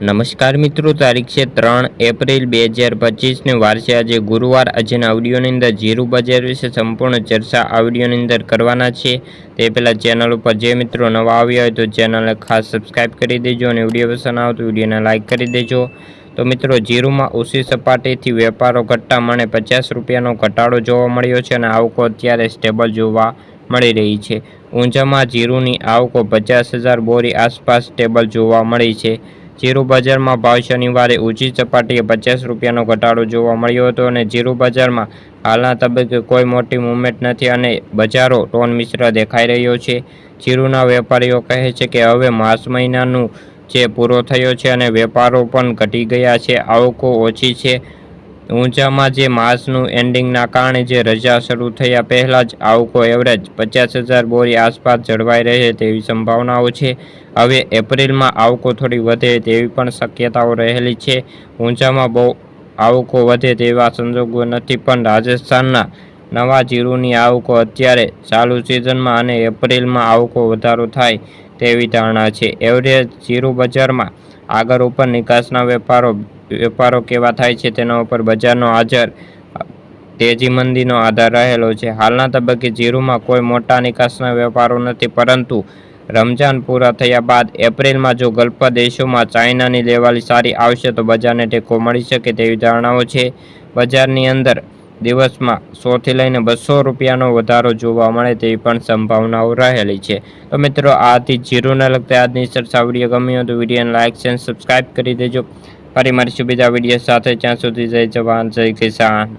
નમસ્કાર મિત્રો, તારીખ છે ત્રણ એપ્રિલ બે હજાર પચીસની વાર છે આજે ગુરુવાર. આજના આવડીઓની અંદર જીરું બજાર વિશે સંપૂર્ણ ચર્ચા આવડીઓની અંદર કરવાના છે. તે પહેલાં ચેનલ ઉપર જે મિત્રો નવા આવ્યા હોય તો ચેનલને ખાસ સબસ્ક્રાઈબ કરી દેજો અને વીડિયો પસંદ આવે વિડીયોને લાઇક કરી દેજો. તો મિત્રો, જીરુમાં ઓછી સપાટીથી વેપારો ઘટતા મને પચાસ રૂપિયાનો ઘટાડો જોવા મળ્યો છે અને આવકો અત્યારે સ્ટેબલ જોવા મળી રહી છે. ઊંઝામાં જીરુની આવકો પચાસ હજાર બોરી આસપાસ સ્ટેબલ જોવા મળી છે. જીરુ બજારમાં ભાવ શનિવારે ઊંચી સપાટીએ પચાસ રૂપિયાનો ઘટાડો જોવા મળ્યો હતો અને જીરુ બજારમાં હાલના તબક્કે કોઈ મોટી મુવમેન્ટ નથી અને બજારો ટોન મિશ્ર દેખાઈ રહ્યો છે. જીરુના વેપારીઓ કહે છે કે હવે માર્ચ મહિનાનું જે પૂરો થયો છે અને વેપારો પણ ઘટી ગયા છે. આવકો ઓછી છે. ઊંચામાં જે માસનું એન્ડિંગના કારણે જે રજા શરૂ થયા પહેલાં જ આવકો એવરેજ પચાસ હજાર બોરી આસપાસ જળવાઈ રહે તેવી સંભાવનાઓ છે. હવે એપ્રિલમાં આવકો થોડી વધે તેવી પણ શક્યતાઓ રહેલી છે. ઊંચામાં બહુ આવકો વધે તેવા સંજોગો નથી, પણ રાજસ્થાનના નવા જીરુની આવકો અત્યારે ચાલુ સિઝનમાં અને એપ્રિલમાં આવકો વધારો થાય તેવી ધારણા છે. એવરેજ જીરુ બજારમાં આગળ ઉપર નિકાસના વેપારો વેપારો કેવા થાય છે તેના ઉપર બજારનો હાજર, તેજી મંદીનો આધાર રહેલો છે. હાલના તબક્કે જીરુમાં કોઈ મોટા નિકાસના વેપારો નથી, પરંતુ રમજાન પૂરા થયા બાદ એપ્રિલમાં જો ગલ્ફ દેશોમાં ચાઇનાની લેવાલી સારી આવશે તો બજારને ટેકો મળી શકે તેવી ધારણાઓ છે. બજારની અંદર દિવસમાં સોથી લઈને બસો રૂપિયાનો વધારો જોવા મળે તેવી પણ સંભાવનાઓ રહેલી છે. તો મિત્રો, આથી જીરોને લગતા આજની ચર્ચા વીડિયો હોય તો વિડીયોને લાઇક અને સબસ્ક્રાઈબ કરી દેજો. ફરી મળીશું બીજા વીડિયો સાથે. ત્યાં સુધી જય જવાન જય કિસાન.